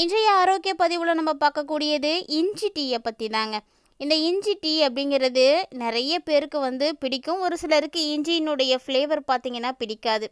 இன்றைய ஆரோக்கிய பதிவில் நம்ம பார்க்கக்கூடியது இஞ்சி டீயை பற்றி தாங்க. இந்த இஞ்சி டீ அப்படிங்கிறது நிறைய பேருக்கு வந்து பிடிக்கும். ஒரு சிலருக்கு இஞ்சியினுடைய ஃப்ளேவர் பார்த்திங்கன்னா பிடிக்காது.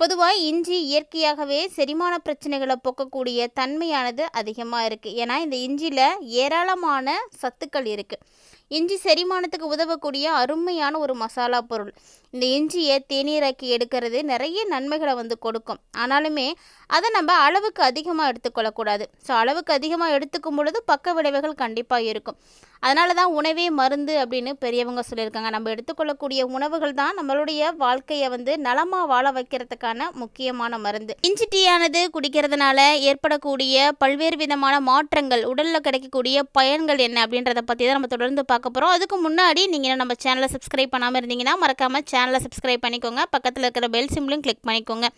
பொதுவாக இஞ்சி இயற்கையாகவே செரிமான பிரச்சனைகளை போக்கக்கூடிய தன்மையானது அதிகமாக இருக்குது ஏன்னா இந்த இஞ்சியில் ஏராளமான சத்துக்கள் இருக்குது இஞ்சி செரிமானத்துக்கு உதவக்கூடிய அருமையான ஒரு மசாலா பொருள். இந்த இஞ்சியை தேநீராக்கி எடுக்கிறது நிறைய நன்மைகளை வந்து கொடுக்கும். ஆனாலுமே அதை நம்ம அளவுக்கு அதிகமாக எடுத்துக்கொள்ளக்கூடாது. ஸோ அளவுக்கு அதிகமாக எடுத்துக்கும் பொழுது பக்க விளைவுகள் கண்டிப்பாக இருக்கும். அதனால தான் உணவே மருந்து அப்படின்னு பெரியவங்க சொல்லியிருக்காங்க. நம்ம எடுத்துக்கொள்ளக்கூடிய உணவுகள் தான் நம்மளுடைய வாழ்க்கையை வந்து நலமாக வாழ வைக்கிறதுக்கான முக்கியமான மருந்து. இஞ்சி டீயானது குடிக்கிறதுனால ஏற்படக்கூடிய பல்வேறு விதமான மாற்றங்கள் உடலில் கிடைக்கக்கூடிய பயன்கள் என்ன அப்படின்றத பற்றி தான் நம்ம தொடர்ந்து பார்க்க போகிறோம் அதுக்கு முன்னாடி நீங்கள் நம்ம சேனலை சப்ஸ்கிரைப் பண்ணாமல் இருந்தீங்கன்னா மறக்காமல் சேனலை சப்ஸ்கிரைப் பண்ணிக்கோங்க. பக்கத்தில் இருக்கிற பெல் சிம்லையும் கிளிக் பண்ணிக்கோங்க.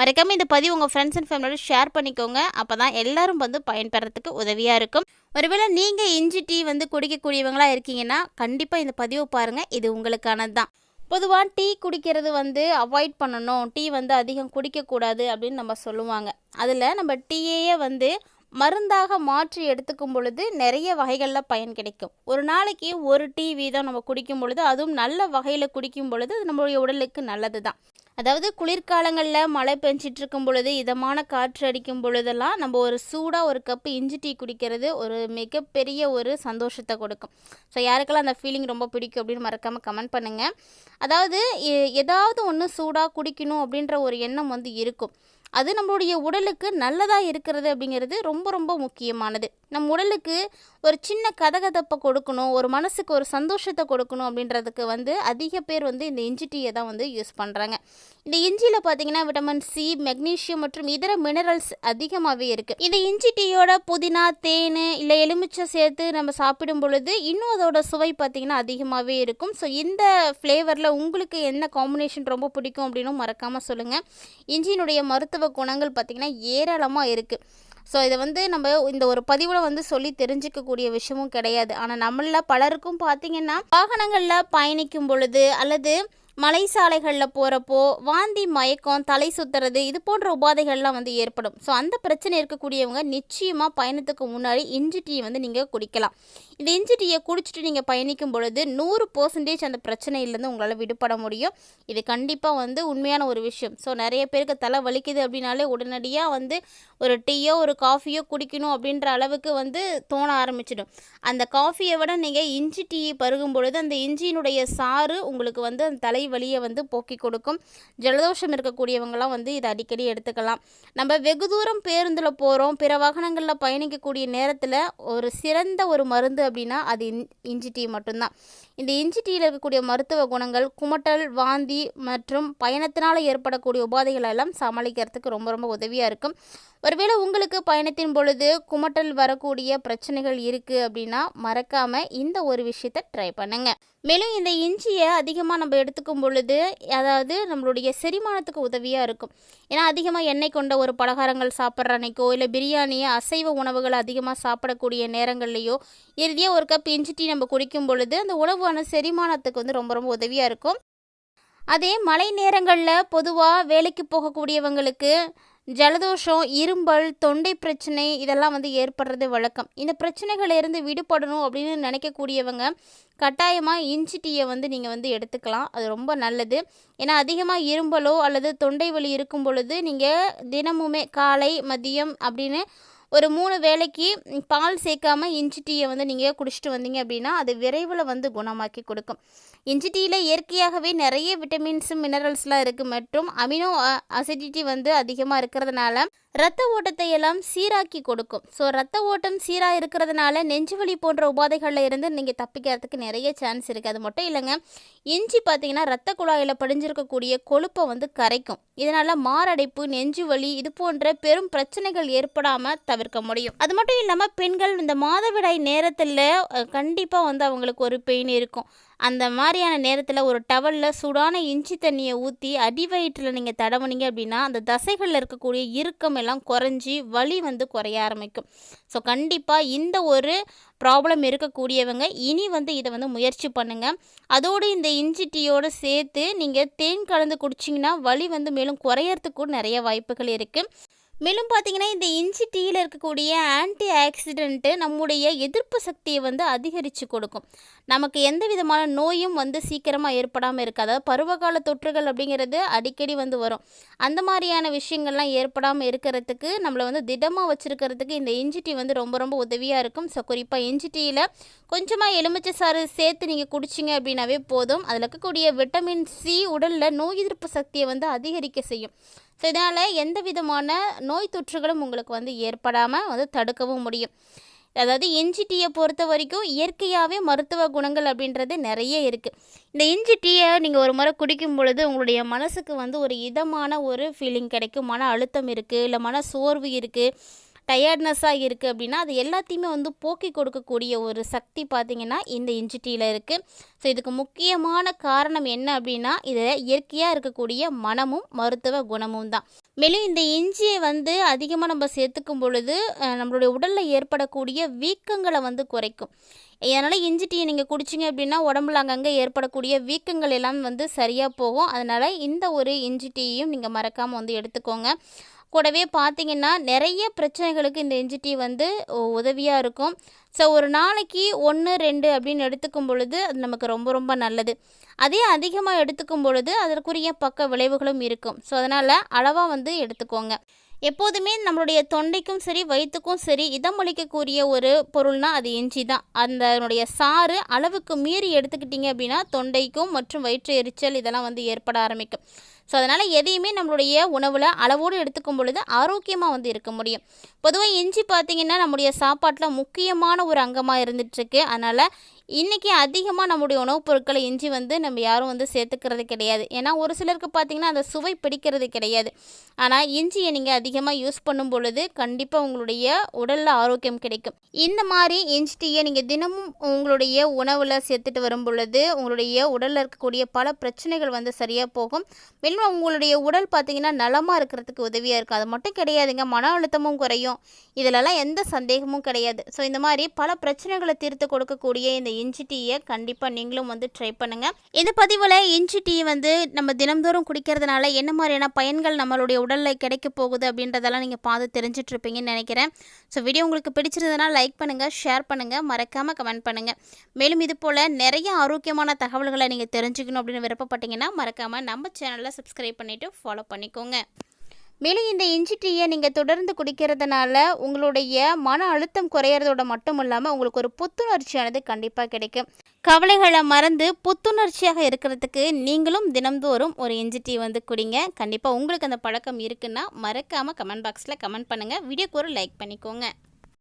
மறக்காமல் இந்த பதிவு உங்கள் ஃப்ரெண்ட்ஸ் அண்ட் ஃபேமிலியோட ஷேர் பண்ணிக்கோங்க. அப்போ தான் எல்லோரும் வந்து பயன்பெறத்துக்கு உதவியாக இருக்கும். ஒருவேளை நீங்கள் இஞ்சி டீ வந்து குடிக்கக்கூடியவங்களாக இருக்கீங்கன்னா கண்டிப்பாக இந்த பதிவை பாருங்கள் இது உங்களுக்கானது தான் பொதுவாக டீ குடிக்கிறது வந்து அவாய்ட் பண்ணணும். டீ வந்து அதிகம் குடிக்கக்கூடாது அப்படின்னு நம்ம சொல்லுவாங்க. அதில் நம்ம டீயையே வந்து மருந்தாக மாற்றி எடுத்துக்கும் பொழுது நிறைய வகைகளில் பயன் கிடைக்கும். ஒரு நாளைக்கு ஒரு டீ வீதம் நம்ம குடிக்கும் பொழுது அதுவும் நல்ல வகையில் குடிக்கும் பொழுது அது நம்மளுடைய உடலுக்கு நல்லது தான் அதாவது குளிர்காலங்களில் மழை பெஞ்சிட்டு இருக்கும் பொழுது இதமான காற்று அடிக்கும் பொழுதெல்லாம் நம்ம ஒரு சூடாக ஒரு கப்பு இஞ்சி டீ குடிக்கிறது ஒரு மிகப்பெரிய ஒரு சந்தோஷத்தை கொடுக்கும். ஸோ யாருக்கெல்லாம் அந்த ஃபீலிங் ரொம்ப பிடிக்கும் அப்படின்னு மறக்காமல் கமெண்ட் பண்ணுங்கள் அதாவது எ- ஏதாவது ஒன்று சூடாக குடிக்கணும் அப்படின்ற ஒரு எண்ணம் வந்து இருக்கும். அது நம்மளுடைய உடலுக்கு நல்லதாக இருக்கிறது அப்படிங்கிறது ரொம்ப ரொம்ப முக்கியமானது. நம் உடலுக்கு ஒரு சின்ன கதகதப்பை கொடுக்கணும் ஒரு மனசுக்கு ஒரு சந்தோஷத்தை கொடுக்கணும் அப்படின்றதுக்கு வந்து அதிக பேர் வந்து இந்த இஞ்சி டீயை தான் வந்து யூஸ் பண்ணுறாங்க இந்த இஞ்சியில் பார்த்தீங்கன்னா விட்டமின் சி மெக்னீஷியம் மற்றும் இதர மினரல்ஸ் அதிகமாகவே இருக்குது இந்த இஞ்சி டீயோட புதினா தேன் இல்லை எலுமிச்சை சேர்த்து நம்ம சாப்பிடும் பொழுது இன்னும் அதோட சுவை பார்த்தீங்கன்னா அதிகமாகவே இருக்கும். ஸோ இந்த ஃப்ளேவரில் உங்களுக்கு என்ன காம்பினேஷன் ரொம்ப பிடிக்கும் அப்படின்னு மறக்காமல் சொல்லுங்கள் இஞ்சியினுடைய மருத்துவ குணங்கள் பார்த்திங்கன்னா ஏராளமாக இருக்குது ஸோ இதை வந்து நம்ம இந்த ஒரு பதிவில் வந்து சொல்லி தெரிஞ்சுக்கக்கூடிய விஷயமும் கிடையாது. ஆனால் நம்மள பலருக்கும் பார்த்திங்கன்னா வாகனங்களில் பயணிக்கும் பொழுது அல்லது மலை சாலைகளில் போகிறப்போ வாந்தி மயக்கம் தலை சுற்றுறது இது போன்ற உபாதைகள்லாம் வந்து ஏற்படும். ஸோ அந்த பிரச்சனை இருக்கக்கூடியவங்க நிச்சயமாக பயணத்துக்கு முன்னாடி இஞ்சி டீ வந்து நீங்கள் குடிக்கலாம். இந்த இஞ்சி டீயை குடிச்சிட்டு நீங்கள் பயணிக்கும் பொழுது நூறு பர்சன்டேஜ் அந்த பிரச்சனையிலேருந்து உங்களால் விடுபட முடியும். இது கண்டிப்பாக வந்து உண்மையான ஒரு விஷயம். ஸோ நிறைய பேருக்கு தலை வலிக்குது அப்படின்னாலே உடனடியாக வந்து ஒரு டீயோ ஒரு காஃபியோ குடிக்கணும் அப்படின்ற அளவுக்கு வந்து தோண ஆரம்பிச்சிடும். அந்த காஃபியை விட நீங்கள் இஞ்சி டீயை பருகும் பொழுது அந்த இஞ்சியினுடைய சாறு உங்களுக்கு வந்து அந்த தலை தலைவலியை வந்து போக்கி கொடுக்கும். ஜலதோஷம் இருக்கக்கூடியவங்களாம் வந்து இதை அடிக்கடி எடுத்துக்கலாம். நம்ம வெகு தூரம் பேருந்தில் போகிறோம் பிற வாகனங்களில் பயணிக்கக்கூடிய நேரத்தில் ஒரு சிறந்த ஒரு மருந்து அப்படின்னா அது இன்- இஞ்சி டீ மட்டும்தான். இந்த இஞ்சி டீயில் இருக்கக்கூடிய மருத்துவ குணங்கள் குமட்டல் வாந்தி மற்றும் பயணத்தினால் ஏற்படக்கூடிய உபாதைகள் எல்லாம் சமாளிக்கிறதுக்கு ரொம்ப ரொம்ப உதவியாக இருக்கும். ஒருவேளை உங்களுக்கு பயணத்தின் பொழுது குமட்டல் வரக்கூடிய பிரச்சனைகள் இருக்குது அப்படின்னா மறக்காமல் இந்த ஒரு விஷயத்தை ட்ரை பண்ணுங்கள் மேலும் இந்த இஞ்சியை அதிகமாக நம்ம எடுத்துக்கும் பொழுது அதாவது நம்மளுடைய செரிமானத்துக்கு உதவியாக இருக்கும். ஏன்னா அதிகமாக எண்ணெய் கொண்ட ஒரு பலகாரங்கள் சாப்பிட்ற அன்னைக்கோ இல்லை பிரியாணியை அசைவ உணவுகள் அதிகமாக சாப்பிடக்கூடிய நேரங்கள்லையோ இறுதியாக ஒரு கப் இஞ்சி டீ நம்ம குடிக்கும் பொழுது அந்த உணவான செரிமானத்துக்கு வந்து ரொம்ப ரொம்ப உதவியாக இருக்கும். அதே மழை நேரங்களில் பொதுவாக வேலைக்கு போகக்கூடியவங்களுக்கு ஜலதோஷம் இரும்பல் தொண்டை பிரச்சனை இதெல்லாம் வந்து ஏற்படுறது வழக்கம். இந்த பிரச்சனைகளிலிருந்து விடுபடணும் அப்படின்னு நினைக்கக்கூடியவங்க கட்டாயமாக இஞ்சி டீயை வந்து நீங்கள் வந்து எடுத்துக்கலாம். அது ரொம்ப நல்லது. ஏன்னா அதிகமாக இரும்பலோ அல்லது தொண்டை வலி இருக்கும் பொழுது நீங்கள் தினமுமே காலை மதியம் அப்படின்னு ஒரு மூணு வேளைக்கு பால் சேர்க்காம இஞ்சி டீயை வந்து நீங்கள் குடிச்சிட்டு வந்தீங்க அப்படின்னா அது விரைவில் வந்து குணமாக்கி கொடுக்கும். இஞ்சி டீயில் இயற்கையாகவே நிறைய விட்டமின்ஸும் மினரல்ஸ்லாம் இருக்குது மற்றும் அமினோ அசிடிட்டி வந்து அதிகமாக இருக்கிறதுனால ரத்த ஓட்டத்தை எல்லாம் சீராக்கி கொடுக்கும். ஸோ ரத்த ஓட்டம் சீராக இருக்கிறதுனால நெஞ்சுவலி போன்ற உபாதைகளில் இருந்து நீங்கள் தப்பிக்கிறதுக்கு நிறைய சான்ஸ் இருக்குது அது மட்டும் இல்லைங்க இஞ்சி பார்த்தீங்கன்னா ரத்த குழாயில் படிஞ்சிருக்கக்கூடிய கொழுப்பை வந்து கரைக்கும். இதனால் மாரடைப்பு நெஞ்சுவலி இது போன்ற பெரும் பிரச்சனைகள் ஏற்படாமல் தவிர்க்க முடியும். அது மட்டும் இல்லாமல் பெண்கள் இந்த மாதவிடாய் நேரத்தில் கண்டிப்பாக வந்து அவங்களுக்கு ஒரு பெயின் இருக்கும். அந்த மாதிரியான நேரத்தில் ஒரு டவலில் சூடான இஞ்சி தண்ணியை ஊற்றி அடிவயிற்றில் நீங்கள் தடவுனீங்க அப்படின்னா அந்த தசைகளில் இருக்கக்கூடிய இறுக்கம் எல்லாம் குறைஞ்சி வலி வந்து குறைய ஆரம்பிக்கும். ஸோ கண்டிப்பாக இந்த ஒரு ப்ராப்ளம் இருக்கக்கூடியவங்க இனி வந்து இதை வந்து முயற்சி பண்ணுங்கள் அதோடு இந்த இஞ்சி டீயோடு சேர்த்து நீங்கள் தேன் கலந்து குடிச்சிங்கன்னா வலி வந்து மேலும் குறையறதுக்கு நிறைய வாய்ப்புகள் இருக்குது மேலும் பார்த்தீங்கன்னா இந்த இஞ்சி டீயில் இருக்கக்கூடிய ஆன்டி ஆக்சிடென்ட்டு நம்முடைய எதிர்ப்பு சக்தியை வந்து அதிகரித்து கொடுக்கும். நமக்கு எந்த விதமான நோயும் வந்து சீக்கிரமாக ஏற்படாமல் இருக்குது. அதாவது பருவகால தொற்றுகள் அப்படிங்கிறது அடிக்கடி வந்து வரும். அந்த மாதிரியான விஷயங்கள்லாம் ஏற்படாமல் இருக்கிறதுக்கு நம்மளை வந்து திடமாக வச்சுருக்கிறதுக்கு இந்த இஞ்சி டீ வந்து ரொம்ப ரொம்ப உதவியாக இருக்கும். ஸோ குறிப்பாக இஞ்சி டீயில் கொஞ்சமாக எலுமிச்சை சாறு சேர்த்து நீங்கள் குடிச்சிங்க அப்படின்னாவே போதும். அதில் இருக்கக்கூடிய விட்டமின் சி உடலில் நோய் எதிர்ப்பு சக்தியை வந்து அதிகரிக்க செய்யும். ஸோ இதனால் எந்த விதமான நோய் தொற்றுகளும் உங்களுக்கு வந்து ஏற்படாமல் வந்து தடுக்கவும் முடியும். அதாவது இஞ்சி டீயை பொறுத்த வரைக்கும் இயற்கையாகவே மருத்துவ குணங்கள் அப்படின்றது நிறைய இருக்குது இந்த இஞ்சி டீயை நீங்கள் ஒரு முறை குடிக்கும் பொழுது உங்களுடைய மனசுக்கு வந்து ஒரு இதமான ஒரு ஃபீலிங் கிடைக்கும். மன அழுத்தம் இருக்குது இல்லை மன சோர்வு இருக்குது டயர்ட்னஸாக இருக்குது அப்படின்னா அது எல்லாத்தையுமே வந்து போக்கி கொடுக்கக்கூடிய ஒரு சக்தி பார்த்திங்கன்னா இந்த இஞ்சி டீயில் இருக்குது ஸோ இதுக்கு முக்கியமான காரணம் என்ன அப்படின்னா இதில் இயற்கையாக இருக்கக்கூடிய மனமும் மருத்துவ குணமும் தான். மேலும் இந்த இஞ்சியை வந்து அதிகமாக நம்ம சேர்த்துக்கும் பொழுது நம்மளுடைய உடலில் ஏற்படக்கூடிய வீக்கங்களை வந்து குறைக்கும். அதனால் இஞ்சி டீயை நீங்கள் குடிச்சிங்க அப்படின்னா உடம்புல அங்கங்கே ஏற்படக்கூடிய வீக்கங்கள் எல்லாம் வந்து சரியாக போகும். அதனால் இந்த ஒரு இஞ்சி டீயும் நீங்கள் மறக்காமல் வந்து எடுத்துக்கோங்க. கூடவே பார்த்தீங்கன்னா நிறைய பிரச்சனைகளுக்கு இந்த இஞ்சி டீ வந்து உதவியாக இருக்கும். ஸோ ஒரு நாளைக்கு ஒன்று ரெண்டு அப்படின்னு எடுத்துக்கும் பொழுது அது நமக்கு ரொம்ப ரொம்ப நல்லது. அதே அதிகமாக எடுத்துக்கும் பொழுது அதற்குரிய பக்க விளைவுகளும் இருக்கும். ஸோ அதனால் அளவாக வந்து எடுத்துக்கோங்க. எப்போதுமே நம்மளுடைய தொண்டைக்கும் சரி வயிற்றுக்கும் சரி இதமளிக்கக்கூடிய ஒரு பொருள்னால் அது இஞ்சி தான். அதனுடைய சாறு அளவுக்கு மீறி எடுத்துக்கிட்டிங்க அப்படின்னா தொண்டைக்கும் மற்றும் வயிற்று எரிச்சல் இதெல்லாம் வந்து ஏற்பட ஆரம்பிக்கும். ஸோ அதனால் எதையுமே நம்மளுடைய உணவில் அளவோடு எடுத்துக்கும் பொழுது ஆரோக்கியமாக வந்து இருக்க முடியும். பொதுவாக இஞ்சி பார்த்திங்கன்னா நம்முடைய சாப்பாட்டில் முக்கியமான ஒரு அங்கமாக இருந்துகிட்ருக்கு அதனால் இன்றைக்கி அதிகமாக நம்முடைய உணவுப் பொருட்களை இஞ்சி வந்து நம்ம யாரும் வந்து சேர்த்துக்கிறது கிடையாது. ஏன்னா ஒரு சிலருக்கு பார்த்திங்கன்னா அந்த சுவை பிடிக்கிறது கிடையாது. ஆனால் இஞ்சியை நீங்கள் அதிகமாக யூஸ் பண்ணும் பொழுது கண்டிப்பாக உங்களுடைய உடலில் ஆரோக்கியம் கிடைக்கும். இந்த மாதிரி இஞ்சி டீயை நீங்கள் தினமும் உங்களுடைய உணவில் சேர்த்துட்டு வரும் பொழுது உங்களுடைய உடலில் இருக்கக்கூடிய பல பிரச்சனைகள் வந்து சரியாக போகும். மேலும் உங்களுடைய உடல் பார்த்திங்கன்னா நலமாக இருக்கிறதுக்கு உதவியாக இருக்கும். அது மட்டும் கிடையாதுங்க. மன அழுத்தமும் குறையும். இதிலலாம் எந்த சந்தேகமும் கிடையாது. ஸோ இந்த மாதிரி பல பிரச்சனைகளை தீர்த்து கொடுக்கக்கூடிய இந்த இஞ்சி டீயை கண்டிப்பாக நீங்களும் வந்து ட்ரை பண்ணுங்கள் இந்த பதிவில் இஞ்சி டீ வந்து நம்ம தினம்தோறும் குடிக்கிறதுனால என்ன மாதிரியான பயன்கள் நம்மளுடைய உடலில் கிடைக்க போகுது அப்படின்றதெல்லாம் நீங்கள் பார்த்து தெரிஞ்சிட்ருப்பீங்கன்னு நினைக்கிறேன். ஸோ வீடியோ உங்களுக்கு பிடிச்சிருந்ததுன்னா லைக் பண்ணுங்கள் ஷேர் பண்ணுங்கள் மறக்காமல் கமெண்ட் பண்ணுங்கள் மேலும் இது போல் நிறைய ஆரோக்கியமான தகவல்களை நீங்கள் தெரிஞ்சுக்கணும் அப்படின்னு விருப்பப்பட்டீங்கன்னா மறக்காமல் நம்ம சேனலில் சப்ஸ்கிரைப் பண்ணிவிட்டு ஃபாலோ பண்ணிக்கோங்க. மேலும் இந்த இஞ்சி டீயை நீங்கள் தொடர்ந்து குடிக்கிறதுனால உங்களுடைய மன அழுத்தம் குறையிறதோட மட்டும் இல்லாமல் உங்களுக்கு ஒரு புத்துணர்ச்சியானது கண்டிப்பாக கிடைக்கும். கவலைகளை மறந்து புத்துணர்ச்சியாக இருக்கிறதுக்கு நீங்களும் தினம்தோறும் ஒரு இஞ்சி டீ வந்து குடிங்க. கண்டிப்பாக உங்களுக்கு அந்த பழக்கம் இருக்குன்னா மறக்காமல் கமெண்ட் பாக்ஸில் கமெண்ட் பண்ணுங்கள் வீடியோக்கு ஒரு லைக் பண்ணிக்கோங்க.